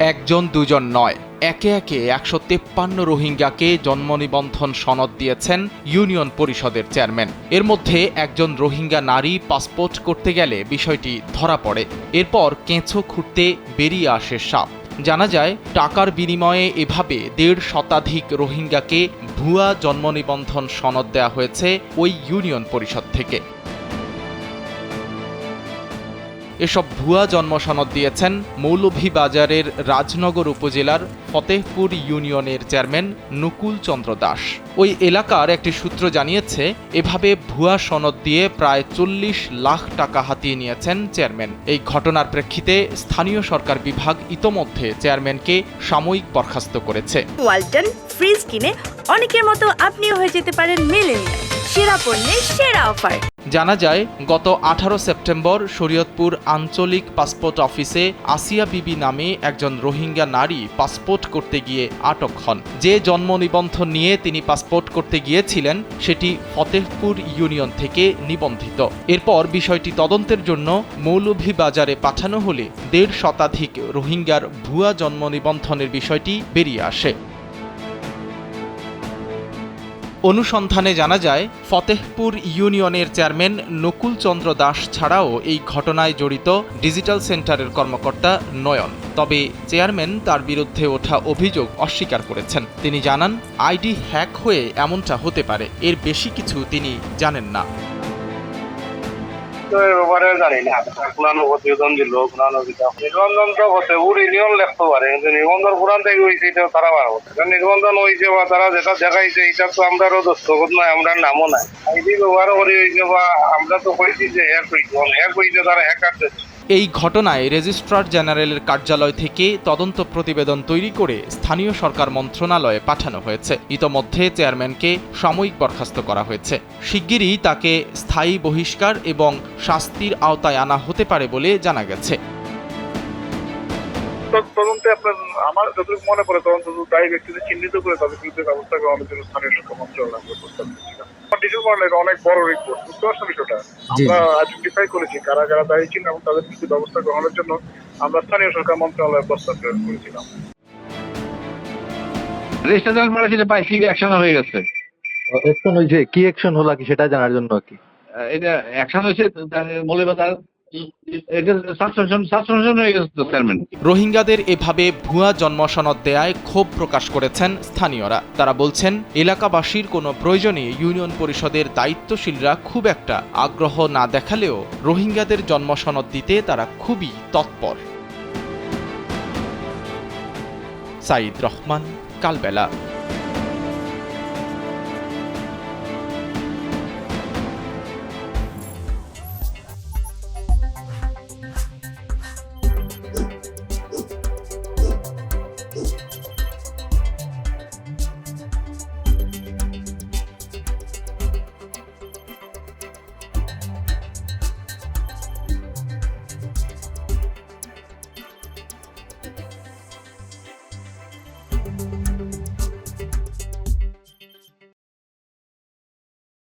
একজন দুজন নয়। একে একে একশো তেপ্পান্ন রোহিঙ্গাকে জন্ম নিবন্ধন সনদ দিয়েছেন ইউনিয়ন পরিষদের চেয়ারম্যান। এর মধ্যে একজন রোহিঙ্গা নারী পাসপোর্ট করতে গেলে বিষয়টি ধরা পড়ে। এরপর কেঁচো খুঁড়তে বেরিয়ে আসে সাপ। জানা যায়, টাকার বিনিময়ে এভাবে দেড় শতাধিক রোহিঙ্গাকে ভুয়া জন্ম নিবন্ধন সনদ দেওয়া হয়েছে ওই ইউনিয়ন পরিষদ থেকে। এসব ভুয়া জন্ম সনদ দিয়েছেন মৌলভীবাজারের রাজনগর উপজেলার ফতেহপুর ইউনিয়নের চেয়ারম্যান নকুল চন্দ্র দাস। ওই এলাকার একটি সূত্র জানিয়েছে, এভাবে ভুয়া সনদ দিয়ে প্রায় চল্লিশ লাখ টাকা হাতিয়ে নিয়েছেন চেয়ারম্যান। এই ঘটনার প্রেক্ষিতে স্থানীয় সরকার বিভাগ ইতোমধ্যে চেয়ারম্যানকে সাময়িক বরখাস্ত করেছে। ওয়ালটন ফ্রিজ কিনে অনেকের মতো আপনিও হয়ে যেতে পারেন মিলেনিয়াল। সেরা পণ্যের সেরা অফার। জানা যায়, গত আঠারো সেপ্টেম্বর শরীয়তপুর আঞ্চলিক পাসপোর্ট অফিসে আসিয়া বিবি নামে একজন রোহিঙ্গা নারী পাসপোর্ট করতে গিয়ে আটক হন। যে জন্ম নিবন্ধন নিয়ে তিনি পাসপোর্ট করতে গিয়েছিলেন, সেটি ফতেহপুর ইউনিয়ন থেকে নিবন্ধিত। এরপর বিষয়টি তদন্তের জন্য মৌলভীবাজারে পাঠানো হলে দেড় শতাধিক রোহিঙ্গার ভুয়া জন্ম নিবন্ধনের বিষয়টি বেরিয়ে আসে। অনুসন্ধানে জানা যায়, ফতেহপুর ইউনিয়নের চেয়ারম্যান নকুল চন্দ্র দাস ছাড়াও এই ঘটনায় জড়িত ডিজিটাল সেন্টারের কর্মকর্তা নয়ন। তবে চেয়ারম্যান তার বিরুদ্ধে ওঠা অভিযোগ অস্বীকার করেছেন। তিনি জানান, আইডি হ্যাক হয়ে এমনটা হতে পারে, এর বেশি কিছু তিনি জানেন না। তো এর ব্যাপারে জানি না। কিন্তু নিবন্ধন পুরান থেকে হয়েছে এটা তারা পারব নিবন্ধন হয়েছে বা তারা যেটা দেখাইছে এটা তো আমরাও দস্তখত নাই আমরা নামও নাই। আইডি ব্যবহার করে হয়েছে বা আমরা তো কইছি যে হ্যাক হয়েছে হ্যাক হয়েছে তারা হ্যাকার এই ঘটনায় রেজিস্ট্রার জেনারেলের কার্যালয় থেকে তদন্ত প্রতিবেদন তৈরি করে স্থানীয় সরকার মন্ত্রণালয়ে পাঠানো হয়েছে। ইতোমধ্যে চেয়ারম্যানকে সাময়িক বরখাস্ত করা হয়েছে। শিগগিরই তাকে স্থায়ী বহিষ্কার এবং শাস্তির আওতায় আনা হতে পারে বলে জানা গেছে। তদ- তদন্তে আপনার, আমার যতটুকু মনে পড়ে তদন্ত দায়ী ব্যক্তিদের চিহ্নিত করে তাদের বিরুদ্ধে ব্যবস্থা গ্রহণের জন্য স্থানীয় মন্ত্রণালয় আমরা প্রস্তাব দিয়েছিলাম ডিটেল মডেল এটা অনেক বড় রিপোর্ট বুঝতে পারছ বিষয়টা? আমরা আইডেন্টিফাই করেছি কারা কারা দায়ী ছিল এবং তাদের কিছু ব্যবস্থা গ্রহণের জন্য আমরা স্থানীয় সরকার মন্ত্রণালয়ে প্রস্তাব প্রেরণ করেছিলাম। রেজিস্ট্রেশন সেটা পাইছি অ্যাকশন হয়ে গেছে? অ্যাকশন হয়েছে কি অ্যাকশন হলো কি সেটা জানার জন্য আর কি? এটা অ্যাকশন হয়েছে মৌলবাদার রোহিঙ্গাদের এভাবে ভুয়া জন্মসনদ দেয়ায় ক্ষোভ প্রকাশ করেছেন স্থানীয়রা। তারা বলছেন, এলাকাবাসীর কোনো প্রয়োজনে ইউনিয়ন পরিষদের দায়িত্বশীলরা খুব একটা আগ্রহ না দেখালেও রোহিঙ্গাদের জন্মসনদ দিতে তারা খুবই তৎপর। সাইদ রহমান, কালবেলা।